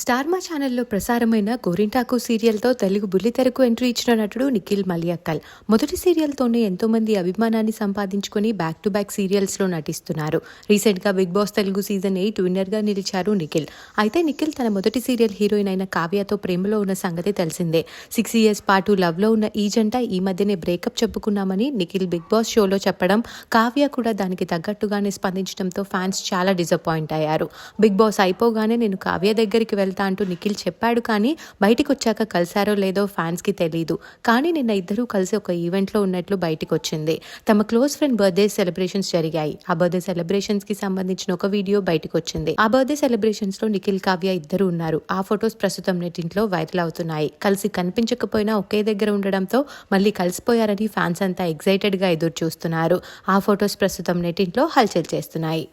Star మా ఛానల్లో ప్రసారమైన గోరింటాకు సీరియల్తో తెలుగు బుల్లితెరకు ఎంట్రీ ఇచ్చిన నటుడు నిఖిల్ మలియక్కల్. మొదటి సీరియల్తోనే ఎంతో మంది అభిమానాన్ని సంపాదించుకొని బ్యాక్ టు బ్యాక్ సీరియల్స్లో నటిస్తున్నారు. రీసెంట్గా big boss Telugu season eight విన్నర్గా నిలిచారు నిఖిల్. అయితే నిఖిల్ తన మొదటి సీరియల్ హీరోయిన్ అయిన కావ్యతో ప్రేమలో ఉన్న సంగతి తెలిసిందే. సిక్స్ ఇయర్స్ పాటు లవ్లో ఉన్న ఈ జంట ఈ మధ్యనే బ్రేకప్ చెప్పుకున్నామని నిఖిల్ బిగ్ బాస్ షోలో చెప్పడం కావ్య కూడా దానికి తగ్గట్టుగానే స్పందించడంతో ఫ్యాన్స్ చాలా డిసప్పాయింట్ అయ్యారు. బిగ్ బాస్ అయిపోగానే నేను కావ్య దగ్గరికి వెళ్తా అంటూ నిఖిల్ చెప్పాడు కానీ బయటికి వచ్చాక కలిశారో లేదో ఫ్యాన్స్కి తెలియదు కానీ నిన్న ఇద్దరూ కలిసి ఒక ఈవెంట్లో ఉన్నట్లు బయటికి వచ్చింది తమ క్లోజ్ ఫ్రెండ్ బర్త్డే సెలబ్రేషన్స్ జరిగాయి. ఆ బర్త్డే సెలబ్రేషన్స్కి సంబంధించిన ఒక వీడియో బయటకు వచ్చింది ఆ బర్త్డే సెలబ్రేషన్స్లో నిఖిల్ కావ్య ఇద్దరు ఉన్నారు. ఆ ఫొటోస్ ప్రస్తుతం నెటింట్లో వైరల్ అవుతున్నాయి. కలిసి కనిపించకపోయినా ఒకే దగ్గర ఉండడంతో మళ్ళీ కలిసిపోయారని ఫ్యాన్స్ అంతా ఎక్సైటెడ్గా ఎదురు చూస్తున్నారు ఆ ఫొటోస్ ప్రస్తుతం నెటింట్లో హల్చల్ చేస్తున్నాయి.